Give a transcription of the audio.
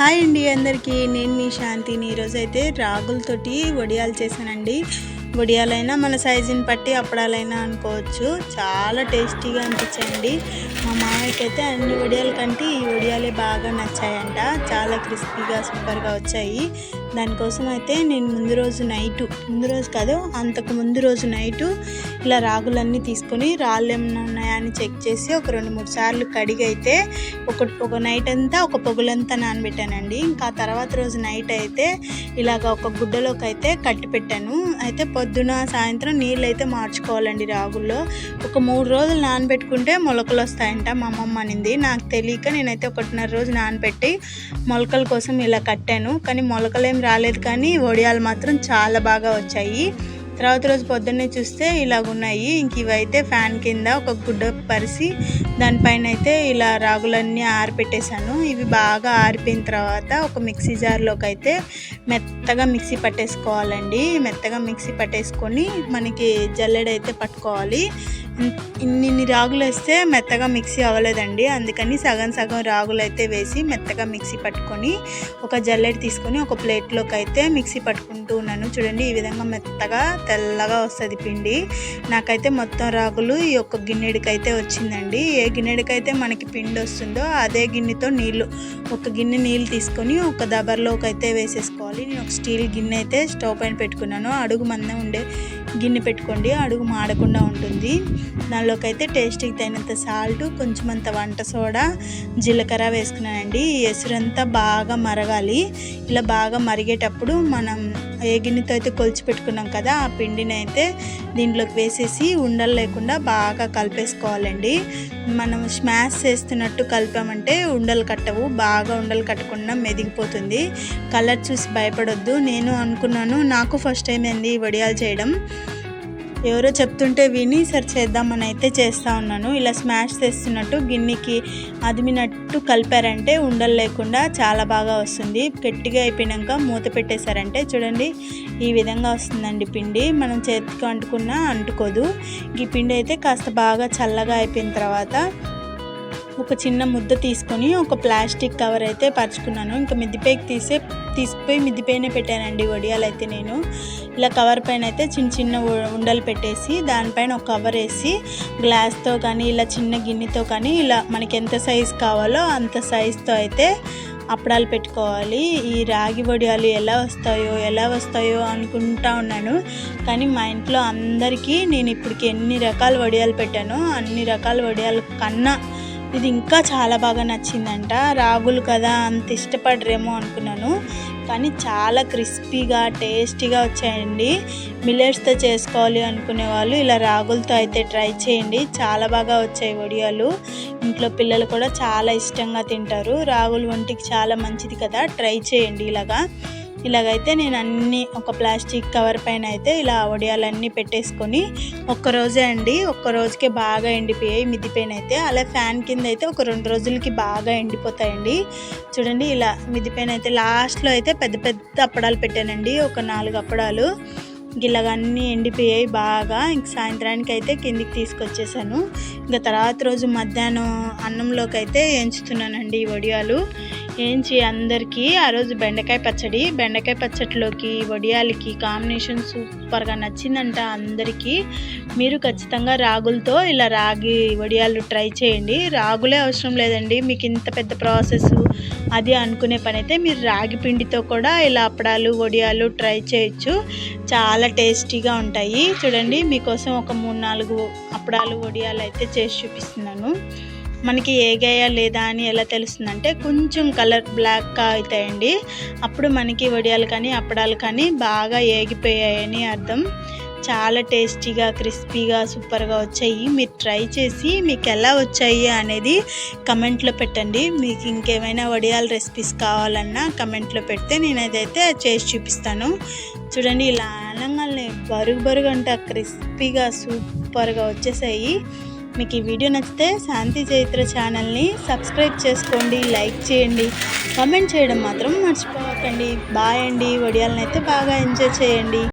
Hi అండి అందరికీ. నేను మీ శాంతిని. ఈరోజు అయితే రాగులతోటి వడియాలు చేశానండి. వడియాలైనా మన సైజుని బట్టి అప్పడాలైనా అనుకోవచ్చు. చాలా టేస్టీగా అనిపించాయండి. మా మామయ్యకి అయితే అన్ని వడియాల కంటే ఈ వడియాలే బాగా నచ్చాయంట. చాలా క్రిస్పీగా సూపర్గా వచ్చాయి. దానికోసం అయితే నేను ముందు రోజు నైటు ముందు రోజు కాదు అంతకు ముందు రోజు నైటు ఇలా రాగులన్నీ తీసుకొని రాళ్ళు ఏమైనా ఉన్నాయా అని చెక్ చేసి ఒక రెండు మూడు సార్లు కడిగి అయితే ఒక ఒక నైట్ అంతా ఒక పొగులంతా నానబెట్టానండి. ఇంకా తర్వాత రోజు నైట్ అయితే ఇలాగ ఒక గుడ్డలోకి అయితే కట్టి పెట్టాను. అయితే పొద్దున సాయంత్రం నీళ్ళు అయితే మార్చుకోవాలండి రాగుల్లో. ఒక మూడు రోజులు నానబెట్టుకుంటే మొలకలు వస్తాయంట మా అమ్మమ్మ అనింది. నాకు తెలియక నేనైతే ఒకటిన్నర రోజు నానబెట్టి మొలకల కోసం ఇలా కట్టాను. కానీ మొలకలేం రాలేదు కానీ వడియాలు మాత్రం చాలా బాగా వచ్చాయి. తర్వాత రోజు పొద్దున్నే చూస్తే ఇలాగ ఉన్నాయి ఇంక ఇవైతే ఫ్యాన్ కింద ఒక గుడ్డ పరిసి దానిపైన అయితే ఇలా రాగులన్నీ ఆరిపెట్టేశాను. ఇవి బాగా ఆరిపోయిన తర్వాత ఒక మిక్సీ జార్లోకి అయితే మెత్తగా మిక్సీ పట్టేసుకోవాలండి. మెత్తగా మిక్సీ పట్టేసుకొని మనకి జల్లెడైతే పట్టుకోవాలి. ఇన్ని రాగులు వేస్తే మెత్తగా మిక్సీ అవ్వలేదండి. అందుకని సగం సగం రాగులు అయితే వేసి మెత్తగా మిక్సీ పట్టుకొని ఒక జల్లెడ తీసుకొని ఒక ప్లేట్లోకి అయితే మిక్సీ పట్టుకుంటూ ఉన్నాను. చూడండి ఈ విధంగా మెత్తగా తెల్లగా వస్తుంది పిండి. నాకైతే మొత్తం రాగులు ఈ యొక్క గిన్నెడికైతే వచ్చిందండి. ఏ గిన్నెడికైతే మనకి పిండి వస్తుందో అదే గిన్నెతో నీళ్ళు ఒక గిన్నె నీళ్ళు తీసుకొని ఒక దబర్లోకి అయితే వేసేసుకోవాలి నేను ఒక స్టీల్ గిన్నె అయితే స్టవ్ పైన పెట్టుకున్నాను. అడుగు మందం ఉండే గిన్నె పెట్టుకోండి. అడుగు మాడకుండా ఉంటుంది. దానిలోకి అయితే టేస్ట్కి తగినంత సాల్ట్ కొంచెం అంత వంట సోడా జీలకర్ర వేసుకున్నానండి. ఎసురంతా బాగా మరగాలి. ఇలా బాగా మరిగేటప్పుడు మనం ఏ గిన్నెతో అయితే కొలిచి పెట్టుకున్నాం కదా ఆ పిండిని అయితే దీంట్లోకి వేసేసి ఉండలు లేకుండా బాగా కలిపేసుకోవాలండి. మనం స్మాష్ చేస్తున్నట్టు కలిపామంటే ఉండలు కట్టవు బాగా ఉండలు కట్టకుండా మెదిగిపోతుంది. కలర్ చూసి భయపడొద్దు. నేను అనుకున్నాను నాకు ఫస్ట్ టైం ఏంది వడియాలు చేయడం. ఎవరో చెప్తుంటే విని సరి చేద్దామని అయితే చేస్తూ ఉన్నాను. ఇలా స్మాష్ చేస్తున్నట్టు గిన్నెకి అదిమినట్టు కలిపారంటే ఉండలు లేకుండా చాలా బాగా వస్తుంది. గట్టిగా అయిపోయినాక మూత పెట్టేశారంటే చూడండి ఈ విధంగా వస్తుందండి పిండి. మనం చేతికి అంటుకున్నా అంటుకోదు. ఈ పిండి అయితే కాస్త బాగా చల్లగా అయిపోయిన తర్వాత ఒక చిన్న ముద్ద తీసుకొని ఒక ప్లాస్టిక్ కవర్ అయితే పరుచుకున్నాను. ఇంకా మిద్దిపైకి తీసే తీసిపోయి మిద్దిపైనే పెట్టానండి వడియాలు అయితే నేను. ఇలా కవర్ పైన అయితే చిన్న చిన్న ఉండలు పెట్టేసి దానిపైన ఒక కవర్ వేసి గ్లాస్తో కానీ ఇలా చిన్న గిన్నెతో కానీ ఇలా మనకి ఎంత సైజ్ కావాలో అంత సైజుతో అయితే అప్పడాలు పెట్టుకోవాలి. ఈ రాగి వడియాలు ఎలా వస్తాయో ఎలా వస్తాయో అనుకుంటా ఉన్నాను. కానీ మా ఇంట్లో అందరికీ నేను ఇప్పటికి ఎన్ని రకాల వడియాలు పెట్టానో అన్ని రకాల వడియాల కన్నా ఇది ఇంకా చాలా బాగా నచ్చిందంట. రాగులు కదా అంత ఇష్టపడరేమో అనుకున్నాను. కానీ చాలా క్రిస్పీగా టేస్టీగా వచ్చాయండి. మిల్లెట్స్తో చేసుకోవాలి అనుకునే వాళ్ళు ఇలా రాగులతో అయితే ట్రై చేయండి. చాలా బాగా వచ్చాయి వడియాలు. ఇంట్లో పిల్లలు కూడా చాలా ఇష్టంగా తింటారు. రాగులు ఒంటికి చాలా మంచిది కదా ట్రై చేయండి ఇలాగా. ఇలాగైతే నేను అన్ని ఒక ప్లాస్టిక్ కవర్ పైన అయితే ఇలా వడియాలన్నీ పెట్టేసుకొని ఒక్కరోజే అండి ఒక్క రోజుకే బాగా ఎండిపోయాయి మిద్దిపైన అయితే. అలా ఫ్యాన్ కింద అయితే ఒక రెండు రోజులకి బాగా ఎండిపోతాయండి. చూడండి ఇలా మిద్దిపైన అయితే లాస్ట్లో అయితే పెద్ద పెద్ద అప్పడాలు పెట్టానండి ఒక నాలుగు అప్పడాలు. గిల్లగన్నీ ఎండిపోయాయి బాగా. ఇంక సాయంత్రానికి అయితే కిందికి తీసుకొచ్చేసాను. ఇంకా తర్వాత రోజు మధ్యాహ్నం అన్నంలోకి అయితే ఎంచుతున్నానండి ఈ వడియాలు ఏంచి అందరికీ? ఆ రోజు బెండకాయ పచ్చడి. బెండకాయ పచ్చడిలోకి వడియాలకి కాంబినేషన్ సూపర్గా నచ్చిందంట అందరికీ. మీరు ఖచ్చితంగా రాగులతో ఇలా రాగి వడియాలు ట్రై చేయండి. రాగులే అవసరం లేదండి. మీకు ఇంత పెద్ద ప్రాసెస్ అది అనుకునే పని అయితే మీరు రాగి పిండితో కూడా ఇలా అప్పడాలు వడియాలు ట్రై చేయొచ్చు. చాలా టేస్టీగా ఉంటాయి. చూడండి మీకోసం ఒక మూడు నాలుగు అప్పడాలు వడియాలు అయితే చేసి చూపిస్తున్నాను. మనకి ఏగాయా లేదా అని ఎలా తెలుస్తుందంటే కొంచెం కలర్ బ్లాక్గా అవుతాయండి. అప్పుడు మనకి వడియాలు కానీ అప్పడాలు కానీ బాగా ఏగిపోయాయని అర్థం. చాలా టేస్టీగా క్రిస్పీగా సూపర్గా వచ్చాయి. మీరు ట్రై చేసి మీకు ఎలా వచ్చాయి అనేది కమెంట్లో పెట్టండి. మీకు ఇంకేమైనా వడియాల రెసిపీస్ కావాలన్నా కమెంట్లో పెడితే నేను అదైతే చేసి చూపిస్తాను. చూడండి ఇలా అనగానే బరుగు బరుగు అంట క్రిస్పీగా సూపర్గా వచ్చేసాయి. మీకు ఈ వీడియో నచ్చితే శాంతి చైత్ర ఛానల్ని సబ్స్క్రైబ్ చేసుకోండి లైక్ చేయండి. కామెంట్ చేయడం మాత్రం మర్చిపోకండి బాయ్ అండి. వడియాలను అయితే బాగా ఎంజాయ్ చేయండి.